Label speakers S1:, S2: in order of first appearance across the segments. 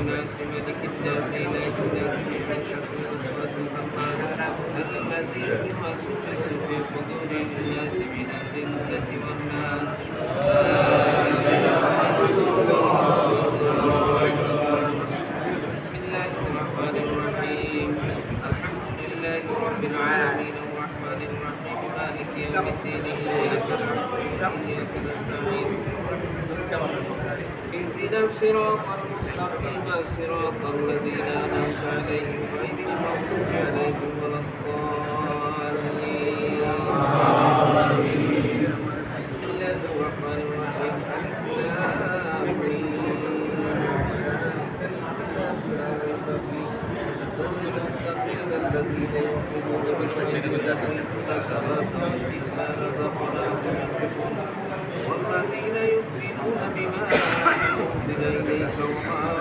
S1: الناس ملك الناس إله الناس من شر الوسواس الخناس الذي يوسوس في صدور الناس من الجنة والناس بسم الله الرحمن الرحيم الحمد لله رب العالمين الرحمن الرحيم مالك يوم الدين إياك نعبد وإياك نستعين اهدنا الصراط المستقيم صراط الذين أنعمت عليهم غير المغضوب عليهم ولا الضالين. بسم الله الرحمن الرحيم. ألف الذين يؤمنون بالغيب والصلاة ومما رزقناهم ينفقون والذين يؤمنون بما أنزل إليك وما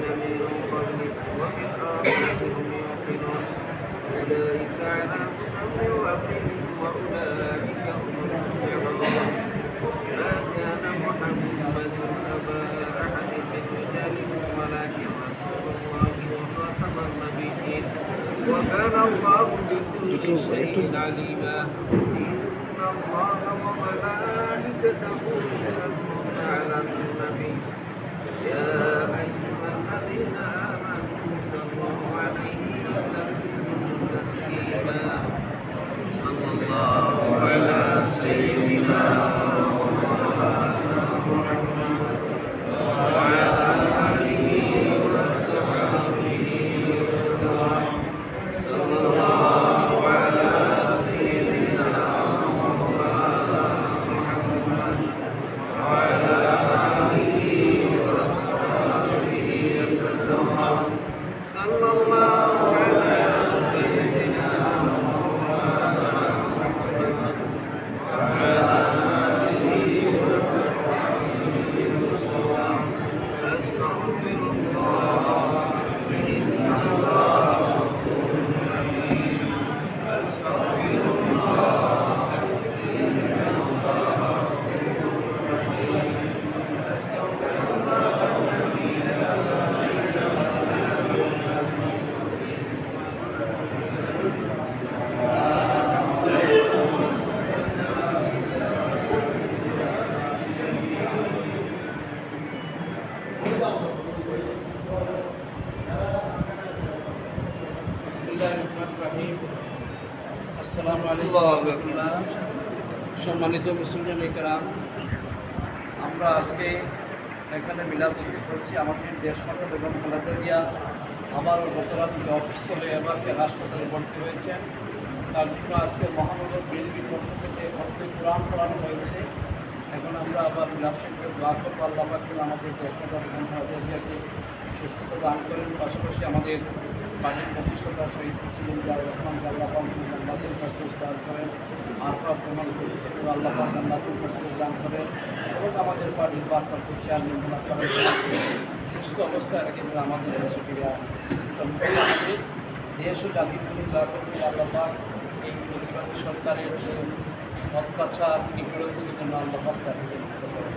S1: من قبلك وبالآخرة هم يوقنون أولئك على هدى ربهم وأولئك هم المفلحون ما كان محمد أبا أحد من رجالكم ولكن رسول الله وخاتم النبيين وكان الله بكل شيء عليما إن الله وملائكته يصلون على النبي. يا
S2: সম্মানিত মুসলিম একরাম আমরা আজকে এখানে মিলাদ ছুটি করছি। আমাদের দেশমাতা বেগম খালেদা জিয়া আবারও গত রাত্রে অসুস্থ হয়ে এবারকে হাসপাতালে ভর্তি হয়েছেন তার জন্য আজকে মহানগর বিএনপির পক্ষ থেকে ভক্তি কোরআন পড়ানো হয়েছে। এখন আমরা আবার মিলাদ শরীফের দোয়া করব আল্লাহ আমাদের দেশমাতা বেগম খালেদা জিয়াকে সুস্থতা দান করেন। পাশাপাশি আমাদের পার্টির প্রতিষ্ঠাতা শহীদ প্রেসিডেন্ট জিয়াউর রহমান আল্লাহ জান্নাতুল ফেরদৌস দান করেন আরফাত রহমান থেকে আল্লাহ পাক জান্নাতুল দান করেন এবং আমাদের পার্টির ভারপ্রাপ্ত চেয়ারম্যান মোনাক্কার সুস্থ অবস্থায় রেখে আমাদের দেশে ফিরে সম্পূর্ণ দেশ ও জাতির দয়া করবেন আল্লাহ এই বেশিরভাগী সরকারের অত্যাচার নিপীড়নগুলির জন্য আল্লাহ তাদেরকে মুক্ত করেন।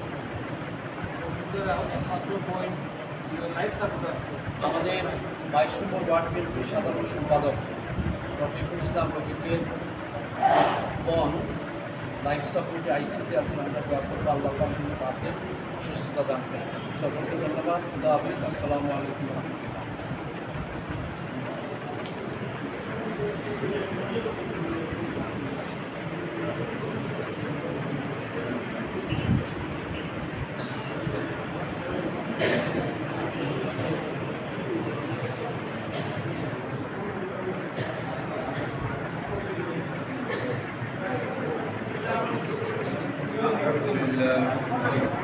S2: আমাদের বাইশ নম্বর ওয়ার্ড বিএনপির সাধারণ সম্পাদক রফিকুল ইসলাম রফিকের বন লাইফ সাপোর্টে আইসিতে আছেন আমরা দোয়া করব আল্লাহ পাক যেন তাকে সুস্থতা দান করেন সকলকে ধন্যবাদ খুদা হাফিজ আসসালামু আলাইকুম রহমতুল্লাহ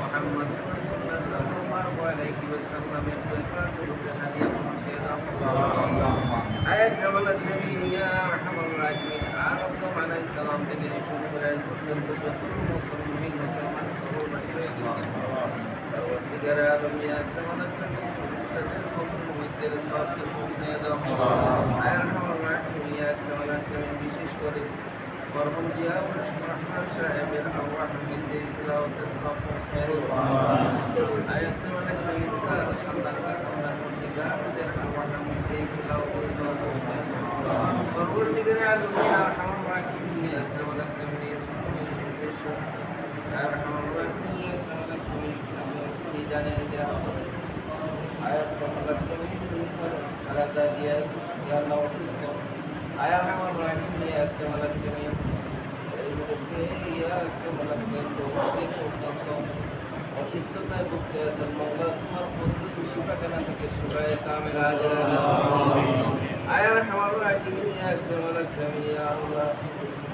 S1: محمد رسول الله صلى الله عليه وسلم يا আলাইহিস সালাম থেকে শুরু করে পর্যন্ত যত মুসলমান মুসলমান পূর্ণশীল হয়ে গেছে। পরবর্তীকার আলম ইয়া আকরাম আল-আকরামিন তাদের কবর মধ্যে সবকে পৌঁছে দাও আয়ার ইয়া আকরাম আল-আকরামিন বিশেষ করে মরহুম জিয়াউর রহমান সাহেবের আল্লাহ মধ্যে তিলাওয়াতের সব পৌঁছে আয়াত আল-আকরামিন তার সন্তানকে সন্তান মধ্যে গানদের আল্লাহ মধ্যে তিলাওয়াতের সব পৌঁছে দাও পরবর্তীকার আলম ইয়া আরহামার রাহিম ইয়া আকরাম আল-আকরামিন উদ্দেশ্য আরহামার রাহিম ইয়া আকরাম আল-আকরামিন আপনি জানেন যে আয়াত আলাদা দিয়ে ইয়া আল্লাহ অসুস্থ আয়া আমার রাহিম ইয়া আকরাম আল-আকরামিন এই মুহূর্তে ইয়া আকরাম আল-আকরামিন পর্যন্ত অসুস্থতায় ভুগতে আছেন মৌলা তোমার পদ্ধতি শিফাখানা থেকে শিফায় কামেল আজাল আয়ার হামার রাহিমিন ইয়া আকরাম আল-আকরামিন ইয়া আল্লাহ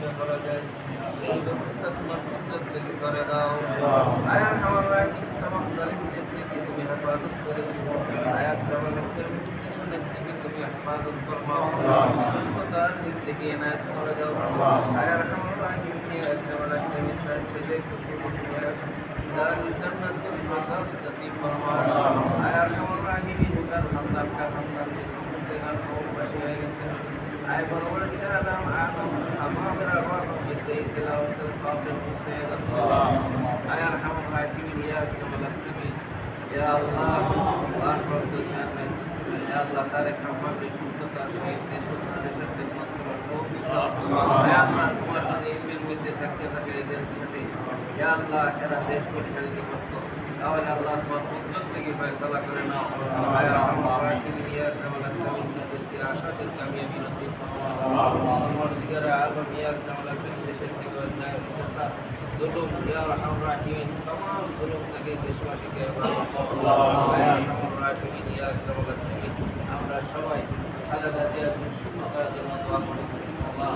S1: চিকিৎসা করা যায় সেই ব্যবস্থা তোমার কুদরত থেকে করে দাও আয়ার হামার রাহিম তামাম জালিমদের থেকে তুমি হেফাজত করে দিও আয়াত জামালের পিছনের থেকে তুমি হেফাজত ফরমাও সুস্থতার দিক থেকে এনায়ত করে দাও আয়ার হামার রাহিম নিয়ে জামালের তার ছেলে ফিরদাউস নসিব ফরমাও আয়ার হামার রাহিম তার খানদানকা খানদান থেকে মুক্তেগান কবরবাসী হয়ে গেছে আয় বরাবর দিকে আলাম আদম আমাদের আরওয়াহ মধ্যে তিলাওয়াতের সাবরে পৌঁছে দাও আয় আরহামুর রাহিমিন ইয়া আকরামাল আকরামিন ইয়া আল্লাহ বারবার তো চাইবেন ইয়া আল্লাহ তারেক রহমানের সুস্থতার সহিত দেশ ও দেশের খেদমত করার তৌফিক দাও। ইয়া আল্লাহ তোমার যদি ইলমের মধ্যে থাকতে থাকে এদের সাথে। ইয়া আল্লাহ এরা দেশ পরিচালিত করতো। তাহলে আল্লাহ তোমার কুদরত থেকে ফয়সালা করে নাও আয় আরহামুর রাহিমিন ইয়া আকরামাল আকরামিন তাদেরকে আশাদের কামিয়াবি নসিব তোমার দিকের আলম ইয়া আকরামাল আকরামিন দেশের থেকে অন্যায় অত্যাচার জুলুম ইয়া আরহামুর রাহিমিন तमाम জুলুম থেকে দেশবাসীকে হেফাজত করো ইয়া আরহামুর রাহিমিন ইয়া আকরামাল আকরামিন আমরা সবাই খালেদা জিয়ার সুস্থতার জন্য দোয়া করতেছি আল্লাহ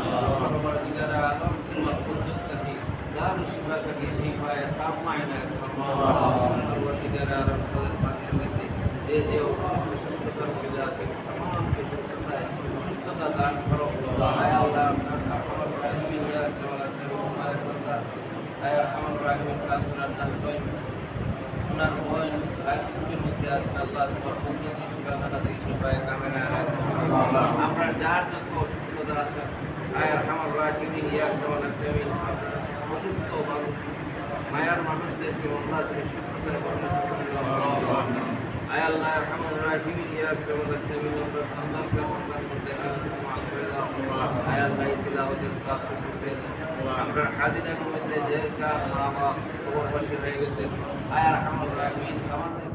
S1: তোমার দিকের আলম তোমার কুদরত থেকে لا نشرك به شفاء طمعنا اللهم وجدنا رمضان فاتحة যে যে সুস্থতার মধ্যে আছে তমাম সুস্থতায় সুস্থতা দান করো আয় আল্লাহ আপনার আপনার ইয়া তাআলা তোমার কথা আয় আমার যার যত অসুস্থতা আছে আয় আমার রাহিম ইয়া তাআলা তোমার অসুস্থ মায়ার মানুষদেরকে আল্লাহ তুমি সুস্থতায় আয় আল্লাহ রাহিমিন ইয়া মাফ করে দাও। আয় আল্লাহ পৌঁছে আমরা হাজিরের মধ্যে যে কার মা কবরবাসী হয়ে গেছে। আয় রাহিমিন, আমাদের